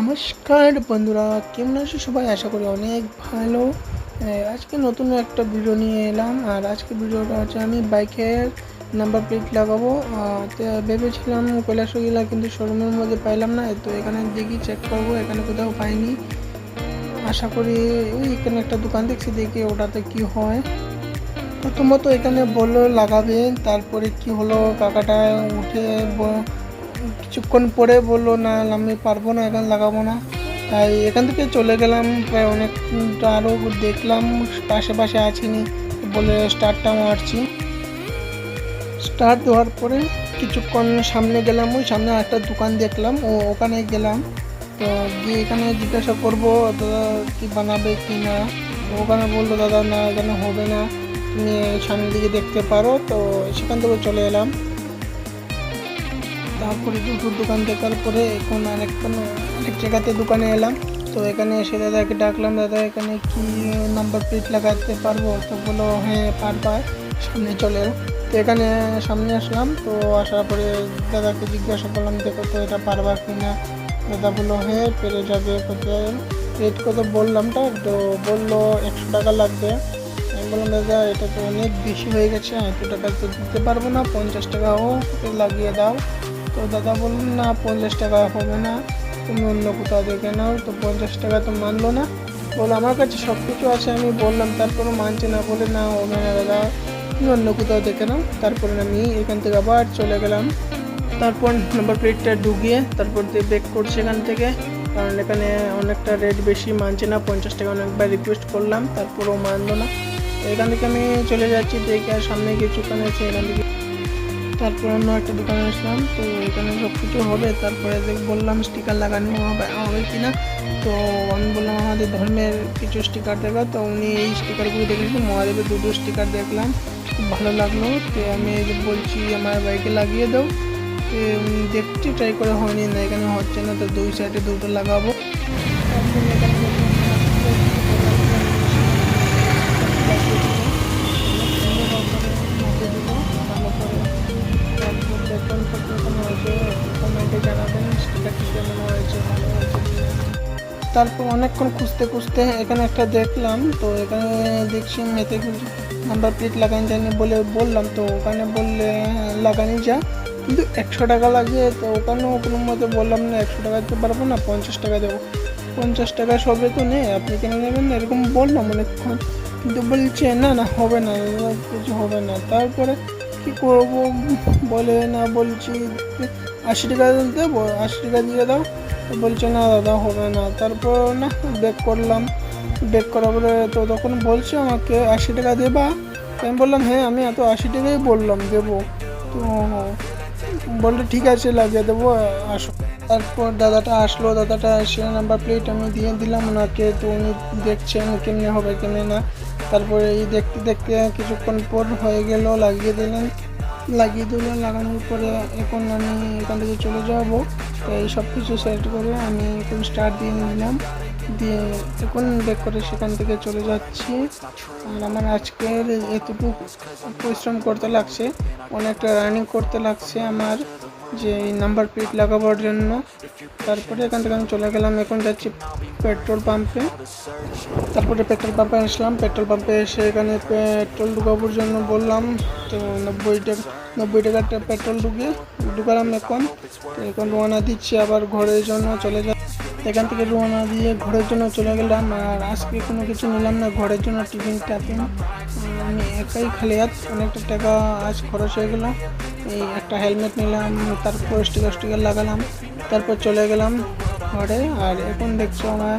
নমস্কার বন্ধুরা, কেমন আছো সবাই? আশা করি অনেক ভালো। আজকে নতুন একটা ভিডিও নিয়ে এলাম। আর আজকে ভিডিওটা হচ্ছে আমি বাইকের নাম্বার প্লেট লাগাবো। ভেবেছিলাম কৈলাসগিলা কিন্তু শোরুমের মধ্যে পাইলাম না, তো এখানে দেখি চেক করব, এখানে কোথাও পাইনি। আশা করি ওই এখানে একটা দোকান দেখছি, দেখি ওটাতে কি হয়। প্রথমত এখানে বলল লাগাবে, তারপরে কি হলো, কাকাটা উঠে কিছুক্ষণ পরে বলল, না, আমি পারব না, এখন লাগাবো না। তাই এখান থেকে চলে গেলাম। প্রায় অনেকটা আরও দেখলাম পাশে পাশে আছিনি। বলে স্টার্টটা মারছি। স্টার্ট দেওয়ার পরে কিছুক্ষণ সামনে গেলাম, ওই সামনে একটা দোকান দেখলাম, ও ওখানে গেলাম। তো গিয়ে এখানে জিজ্ঞাসা করব, দাদা, কি বানাবে কি না? ওখানে বলল, দাদা, না, এখানে হবে না। তুমি সামনের দিকে দেখতে পারো। তো সেখান থেকে চলে এলাম। তারপরে দুটো দোকান দেখার পরে এখন আরেকখান অনেক জায়গাতে দোকানে এলাম। তো এখানে এসে দাদাকে ডাকলাম, দাদা, এখানে কি নাম্বার প্লেট লাগাতে পারব? তো বলল হ্যাঁ পারবা, সামনে চলে তো এখানে সামনে আসলাম। তো আসার পরে দাদাকে জিজ্ঞাসা করলাম, দেখো তো, এটা পারবা কি না দাদা বলল হ্যাঁ পেরে যাবে কত রেট কত বললামটা তো বলল, একশো টাকা লাগবে। আমি বললাম, দাদা, এটা তো অনেক বেশি হয়ে গেছে এত টাকা তো দিতে পারব না, পঞ্চাশ টাকা হোক লাগিয়ে দাও। তো দাদা বললেন, না, পঞ্চাশ টাকা হবে না। তুমি অন্য কোথাও দেখে নাও। তো পঞ্চাশ টাকা তো মানলো না। বলো আমার কাছে সব কিছু আছে। আমি বললাম তারপরে মানছে না। বলে, না, হবে না দাদা। তুমি অন্য কোথাও দেখে নাও। তারপরে আমি এখান থেকে আবার চলে গেলাম। তারপর নাম্বার প্লেটটা ঢুকিয়ে তারপর দিয়ে ব্যাক করছে এখান থেকে। কারণ এখানে অনেকটা রেট বেশি মানছে না। পঞ্চাশ টাকা অনেকবার রিকোয়েস্ট করলাম, তারপরেও মানলো না। এখান থেকে আমি চলে যাচ্ছি, দেখে আর সামনে কিছুক্ষণ আছে, এখান থেকে তারপর অন্য একটা দোকানে আসলাম, তো এখানে সব কিছু হবে। তারপরে বললাম স্টিকার লাগানো হবে হবে কি না তো আমি বললাম আমাদের ধর্মের কিছু স্টিকার দেবে, তো উনি এই স্টিকারগুলো দেখেছিলেন মহাদেবের দুটো স্টিকার দেখলাম, খুব ভালো লাগল। তো আমি বলছি, আমার বাইকে লাগিয়ে দাও। দেখছি ট্রাই করে হয়নি না, এখানে হচ্ছে না, তো দুই সাইডে দুটো লাগাবো। তারপর অনেকক্ষণ খুঁজতে খুঁজতে এখানে একটা দেখলাম তো এখানে দেখছি মেতে নাম্বার প্লেট লাগানি জানি বলে বললাম তো ওখানে বললে হ্যাঁ, লাগানি যা। কিন্তু একশো টাকা লাগে তো ওখানেও কোনো মতে বললাম না একশো টাকা দিতে পারব না পঞ্চাশ টাকা দেবো। পঞ্চাশ টাকা সবে তো নেই আপনি কেন নেবেন না? এরকম বললাম অনেকক্ষণ কিন্তু বলছে না না হবে না কিছু হবে না। তারপরে কি করব বলে না বলছি আশি টাকা দেবো আশি টাকা দিয়ে দাও। বলছে, না দাদা, হবে না। তারপর না বেক করলাম। বেক করার পরে তো তখন বলছে আমাকে, আশি টাকা দেবা? আমি বললাম হ্যাঁ আমি এত আশি টাকাই বললাম, দেবো। তো বলল, ঠিক আছে, লাগিয়ে দেবো, আসো। তারপর দাদাটা আসলো, দাদাটা এসে নাম্বার প্লেট আমি দিয়ে দিলাম ওনাকে, তো উনি দেখছেন কেমনে হবে, কেমনে না। তারপরে এই দেখতে দেখতে কিছুক্ষণ পর হয়ে গেল, লাগিয়ে দিলেন। লাগিয়ে দিলেন লাগানোর পরে এখন আমি এখান থেকে চলে যাব। এই সব কিছু সেট করে আমি এখন স্টার্ট দিয়ে নিলাম। দিয়ে এখন ব্যাক করে সেখান থেকে চলে যাচ্ছি। আর আমার আজকের এতটুকু পরিশ্রম করতে লাগছে, অনেকটা রানিং করতে লাগছে আমার, যে নাম্বার প্লেট লাগাবার জন্য। তারপরে এখান থেকে আমি চলে গেলাম, এখন যাচ্ছি পেট্রোল পাম্পে তারপরে পেট্রোল পাম্পে আসলাম। পেট্রোল পাম্পে এসে এখানে পেট্রোল ঢুকানোর জন্য বললাম, তো নব্বই টাকা নব্বই টাকার পেট্রোল ঢুকে, ঢুকালাম এখন। এখন রোয়ানা দিচ্ছি, আবার ঘরের জন্য চলে যা এখান থেকে রোয়ানা দিয়ে ঘরের জন্য চলে গেলাম, আর আজকে কোনো কিছু নিলাম না, ঘরের জন্য টিফিন টাফিন। আমি একাই খালি হাত, অনেকটা টাকা আজ খরচ হয়ে গেল। এই একটা হেলমেট নিলাম, তারপর স্টিকার স্টিকার লাগালাম, তারপর চলে গেলাম ঘরে। আর এখন দেখছ আমার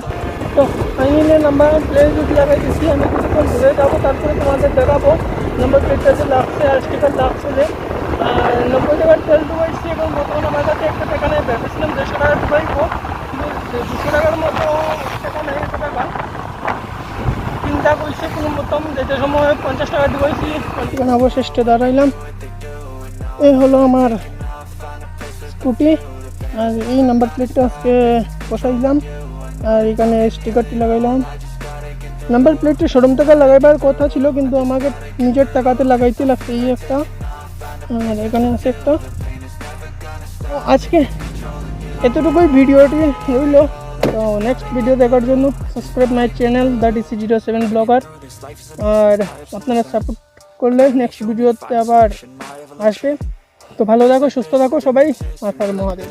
তো ফাইনালি নাম্বার প্লেট যদি লাগাই দিচ্ছি আমি কিছুক্ষণ ঘুরে যাব, তারপরে তোমাদের দেখাবো। নাম্বার প্লেটটা যে লাগছে, আর স্টিকার লাগছে যে আর নব্বই টাকার তেল ডুবাইছি এবং বর্তমানে আমার কাছে একটা নেই। ভেবেছিলাম দেড়শো টাকা ডুবাইবো কিন্তু দুশো টাকার মতো নেই একশো টাকা। চিন্তা করছি কোনো মতন যেতে সময় পঞ্চাশ টাকা ডুবাইছি এখানে অবশিষ্ট দাঁড়াইলাম। এই হলো আমার স্কুটি। আর এই নাম্বার প্লেটটা আজকে বসাইলাম। আর এখানে স্টিকারটি লাগাইলাম। নাম্বার প্লেটটি শোরুম থেকে লাগাইবার কথা ছিল, কিন্তু আমাকে নিজের টাকাতে লাগাইতে লাগছে এই একটা। আর এখানে আছে একটা। আজকে এতটুকুই ভিডিওটি রইল তো নেক্সট ভিডিও দেখার জন্য subscribe my channel the DC zero seven blogger আর আপনারা সাপোর্ট করলে নেক্সট ভিডিওতে আবার আসবে। তো ভালো থাকো, সুস্থ থাকো সবাই। মাথার মহাদেব।